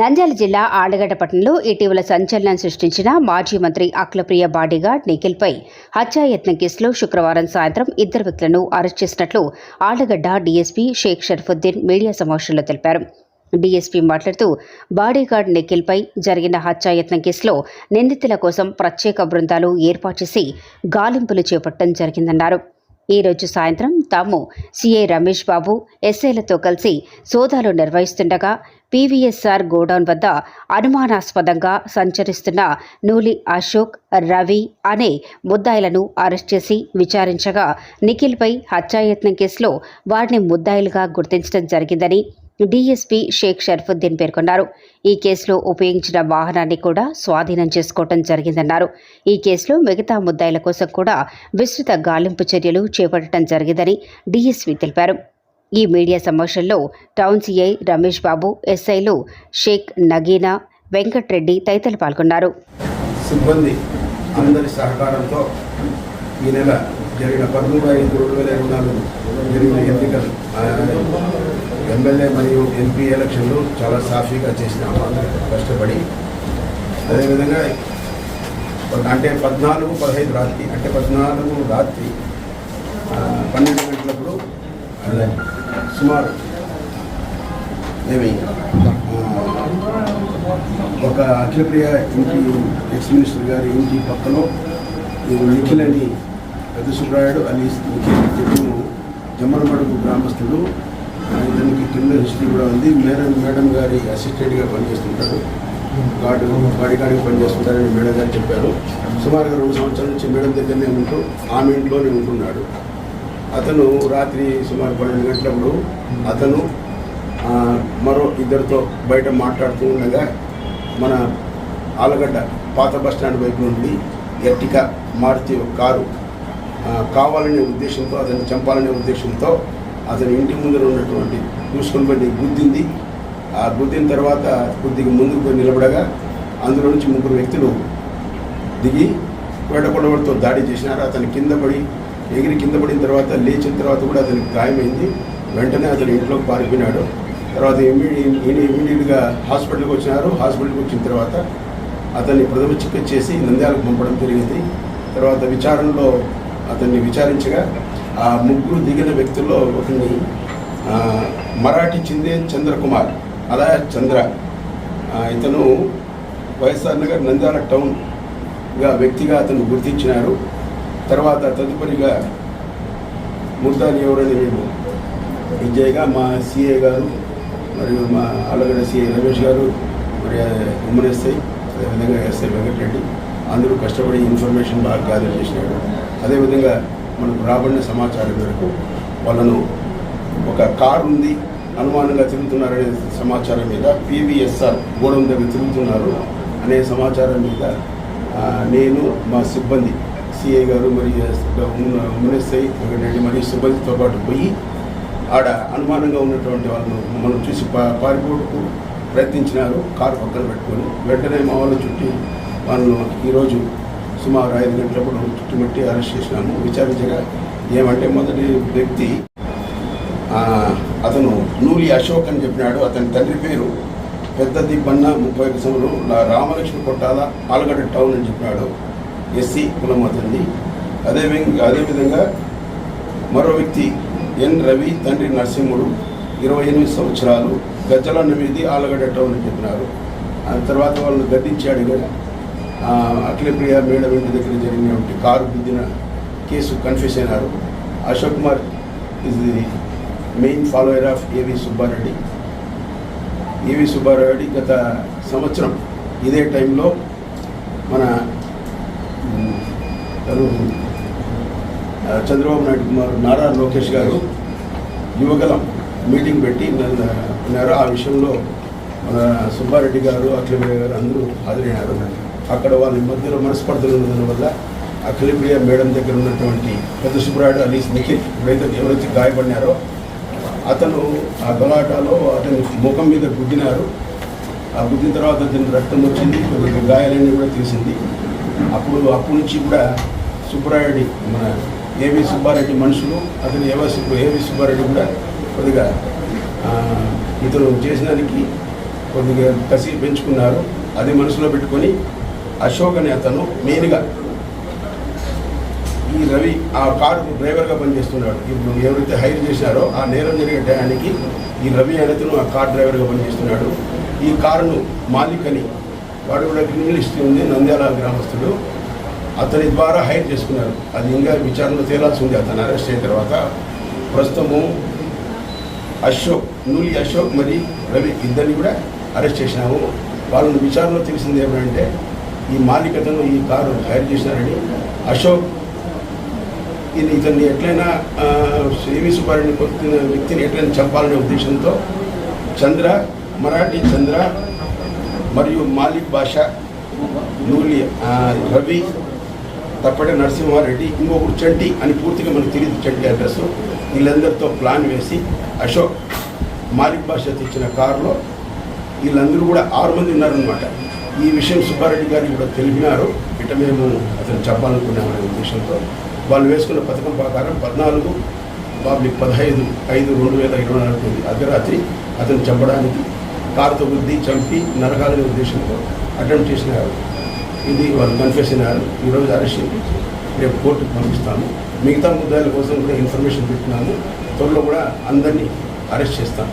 నంద్యాల జిల్లా ఆళ్ళగడ్డ పట్టణంలో ఇటీవల సంచలనం సృష్టించిన మాజీ మంత్రి అఖిలప్రియ బాడీగార్డ్ నిఖిల్పై హత్యాయత్నం కేసులో శుక్రవారం సాయంత్రం ఇద్దరు వ్యక్తులను అరెస్ట్ చేసినట్లు ఆళ్ళగడ్డ డీఎస్పీ షేక్ షర్ఫుద్దీన్ మీడియా సమావేశంలో తెలిపారు. డీఎస్పీ మాట్లాడుతూ బాడీగార్డ్ నిఖిల్పై జరిగిన హత్యాయత్నం కేసులో నిందితుల కోసం ప్రత్యేక బృందాలు ఏర్పాటు చేసి గాలింపులు చేపట్టడం జరిగిందన్నారు. ఈరోజు సాయంత్రం తాము సీఐ రమేష్ బాబు ఎస్ఐలతో కలిసి సోదాలు నిర్వహిస్తుండగా పీవీఎస్ఆర్ గోడౌన్ వద్ద అనుమానాస్పదంగా సంచరిస్తున్న నూలి అశోక్ రవి అనే ముద్దాయిలను అరెస్ట్ చేసి విచారించగా నిఖిల్పై హత్యాయత్నం కేసులో వారిని ముద్దాయిలుగా గుర్తించడం జరిగిందని డీఎస్పీ షేక్ షర్ఫుద్దీన్ పేర్కొన్నారు. ఈ కేసులో ఉపయోగించిన వాహనాన్ని కూడా స్వాధీనం చేసుకోవడం జరిగిందన్నారు. ఈ కేసులో మిగతా ముద్దాయిల కోసం కూడా విస్తృత గాలింపు చర్యలు చేపట్టడం జరిగిందని డీఎస్పీ తెలిపారు. ఈ మీడియా సమావేశంలో టౌన్ సీఐ రమేష్ బాబు ఎస్ఐలు షేక్ నగీనా వెంకట్రెడ్డి తదితరులు పాల్గొన్నారు. సిబ్బంది అందరి సహకారంతో ఈ నెల జరిగిన పదమూడు ఐదు రెండు వేల ఇరవై నాలుగు జరిగిన ఎన్నికలు. ఎమ్మెల్యే మరియు ఎంపీ ఎలక్షన్లు చాలా సాఫీగా చేసినాము అందరూ కష్టపడి. అదేవిధంగా ఒక- అంటే పద్నాలుగు పదహైదు రాత్రి అంటే పద్నాలుగు రాత్రి పన్నెండు గంటలప్పుడు సుమారు ఏమి ఒక అఖిలప్రియ ఇంటి ఎక్స్ మినిస్టర్ గారి ఇంటి పక్కలో ఈ నిఖిల్ అని పెద్ద సుబ్రాయుడు అని నిఖిల్ జమ్మలమడుగు గ్రామస్తుడు దానికి ఇతనికి క్రిమినల్ హిస్టరీ కూడా ఉంది. మేడం మేడం గారి అసిస్టెంట్గా పనిచేస్తుంటాడు గార్డు గాడి గాడికి పనిచేస్తుంటారని మేడం గారు చెప్పారు. సుమారుగా రెండు సంవత్సరాల నుంచి మేడం దగ్గరనే ఉంటూ ఆమె ఇంట్లోనే ఉంటున్నాడు. అతను రాత్రి సుమారు పన్నెండు గంటలప్పుడు అతను మరో ఇద్దరితో బయట మాట్లాడుతూ ఉండగా మన ఆలగడ్డ పాత బస్ స్టాండ్ వైపు నుండి ఎర్టికా మారుతి ఒక కారు కావాలనే ఉద్దేశంతో అతన్ని చంపాలనే ఉద్దేశంతో అతని ఇంటి ముందర ఉన్నటువంటి చూసుకొని పోయి గుద్దింది ఆ గుద్దిన తర్వాత కొద్దిగా ముందుకు పోయి నిలబడగా అందులో నుంచి ముగ్గురు వ్యక్తులు దిగి వేటకొండవాడితో దాడి చేసినారు. అతను కింద పడి ఎగిరి కింద పడిన తర్వాత లేచిన తర్వాత కూడా అతనికి గాయమైంది. వెంటనే అతను ఇంట్లోకి పారిపోయినాడు. తర్వాత ఇమీడియట్గా హాస్పిటల్కి వచ్చినారు. హాస్పిటల్కి వచ్చిన తర్వాత అతన్ని ప్రథమ చికిత్స చేసి నంద్యాలకు పంపడం జరిగింది. తర్వాత విచారణలో అతన్ని విచారించగా ఆ ముగ్గురు దిగిన వ్యక్తుల్లో ఒకరిని మరాఠీ చెందే చంద్రకుమార్ అలా చంద్ర. ఇతను వైఎస్ఆర్ నగర్ నంద్యాల టౌన్గా వ్యక్తిగా అతను గుర్తించినారు. తర్వాత తదుపరిగా ముర్దాని ఎవరని మేము విజయ్గా మా సిఏ గారు మరియు మా అలగడ సిఏ రమేష్ గారు మరి ఉమ్మనేస్తాయి అదేవిధంగా ఎస్ఐ వెంకటరెడ్డి అందరూ కష్టపడి ఇన్ఫర్మేషన్ బాగా గ్యాదర్ చేసినాడు అదేవిధంగా మనకు రాబడిన సమాచారం మేరకు వాళ్ళను ఒక కారు ఉంది అనుమానంగా తిరుగుతున్నారనే సమాచారం మీద పీవీఎస్ఆర్ గోడం దగ్గర తిరుగుతున్నారు అనే సమాచారం మీద నేను మా సిబ్బంది సిఐ గారు మరియు ఉమ్మఎస్ఐ వెంకటరెడ్డి మరియు సిబ్బందితో పాటు పోయి ఆడ అనుమానంగా ఉన్నటువంటి వాళ్ళను మనం చూసి పా పారిపోటుకు ప్రయత్నించినారు. కారు పక్కన పెట్టుకొని వెంటనే మా వాళ్ళు చుట్టి వాళ్ళను ఈరోజు సుమారు ఐదు గంటలప్పుడు చుట్టుముట్టి అరెస్ట్ చేసినాము. విచారించగా ఏమంటే మొదటి వ్యక్తి అతను నూలి అశోక్ అని చెప్పినాడు. అతని తండ్రి పేరు పెద్ద దిబ్బన్న ముప్పై ఒక సంవత్సరం రామలక్ష్మి కొట్టాల ఆలగడ్డ టౌన్ అని చెప్పినాడు. ఎస్సీ కులం అతనిది. అదే అదేవిధంగా మరో వ్యక్తి ఎన్ రవి తండ్రి నరసింహుడు ఇరవై ఎనిమిది సంవత్సరాలు గజ్జల వీధి ఆలగడ్డ టౌన్ అని చెప్పినారు. ఆ తర్వాత వాళ్ళని గడ్డించాడు అడిగారు అఖిలప్రియ మేడం దగ్గర జరిగినటువంటి కారు గుద్దిన కేసు కన్ఫ్యూస్ అయినారు. Ashok Kumar is the main follower of AV Subbareddy AV Subbareddy గత సంవత్సరం ఇదే టైంలో మన తను చంద్రబాబు నాయుడు కుమార్ నారా లోకేష్ గారు యువగలం మీటింగ్ పెట్టి ఉన్నారు ఆ విషయంలో మన సుబ్బారెడ్డి గారు అఖిలప్రియ గారు అందరూ హాజరైనారు. అక్కడ వాళ్ళ మధ్యలో మనస్పర్ధలు ఉండడం వల్ల అఖిలప్రియ మేడం దగ్గర ఉన్నటువంటి పెద్ద సుబ్రాయుడు అలీస్ నిఖిల్ ఎవరైతే ఎవరైతే గాయపడినారో అతను ఆ గలాటాలో అతని ముఖం మీద గుద్దినారు. ఆ గుద్దిన తర్వాత అతని రక్తం వచ్చింది కొద్దిగా గాయాలన్నీ కూడా తీసింది. అప్పుడు అప్పటి నుంచి కూడా సుబ్బరాయుడి మన ఏవి సుబ్బారెడ్డి మనుషులు అతను ఏవో సుబ్బ ఏవి సుబ్బారెడ్డి కూడా కొద్దిగా ఇతను చేసినానికి కొద్దిగా కసి పెంచుకున్నారు. అది మనసులో పెట్టుకొని అశోక్ అనే అతను మెయిన్గా ఈ రవి ఆ కారు డ్రైవర్గా పనిచేస్తున్నాడు. ఇప్పుడు ఎవరైతే హైర్ చేశారో ఆ నేరం జరిగే టయానికి ఈ రవి అనేతను ఆ కార్ డ్రైవర్గా పనిచేస్తున్నాడు. ఈ కారును మాలిక్ అని వాడు కూడా క్రిమినల్ హిస్టరీ ఉంది నంద్యాల గ్రామస్తుడు. అతని ద్వారా హైర్ చేసుకున్నారు. అది ఇంకా విచారణలో తేలాల్సి ఉంది అతను అరెస్ట్ అయిన తర్వాత ప్రస్తుతము అశోక్ నూలి అశోక్ మరి రవి ఇద్దరిని కూడా అరెస్ట్ చేసినాము. వాళ్ళని విచారణలో తెలిసింది ఏమంటే ఈ మాలికతను ఈ కారు హైర్ చేశారని అశోక్ ఇది ఇతన్ని ఎట్లయినా ఆ, సుబ్బారెడ్డి సుబ్బారెడ్డిని వ్యక్తిని ఎట్లయినా చంపాలనే ఉద్దేశంతో చంద్ర మరాఠీ చంద్ర మరియు మాలిక్ భాష నూలి రవి తప్పటి నరసింహారెడ్డి ఇంకొకరు చంటి అని పూర్తిగా మనకు తెలియదు చంటి అడ్రస్. వీళ్ళందరితో ప్లాన్ వేసి అశోక్ మాలిక్ భాష తెచ్చిన కారులో వీళ్ళందరూ కూడా ఆరు మంది ఉన్నారనమాట ఈ విషయం సుబ్బారెడ్డి గారు కూడా తెలిపినారు. ఇట మేము అతను చెప్పాలనుకున్నామనే ఉద్దేశంతో వాళ్ళు వేసుకున్న పథకం ప్రకారం పద్నాలుగు పబ్లిక్ పదహైదు ఐదు రెండు వేల ఇరవై నాలుగు అర్ధరాత్రి అతను చంపడానికి కారుతో బుద్ధి చంపి నరకాలనే ఉద్దేశంతో అటెంప్ట్ చేసినారు. ఇది వాళ్ళు కన్ఫెస్ అయినారు. ఈరోజు అరెస్ట్ చేయించి రేపు కోర్టుకు పంపిస్తాము. మిగతా ముద్దాయిల కోసం కూడా ఇన్ఫర్మేషన్ పెట్టినాము. త్వరలో కూడా అందరినీ అరెస్ట్ చేస్తాము.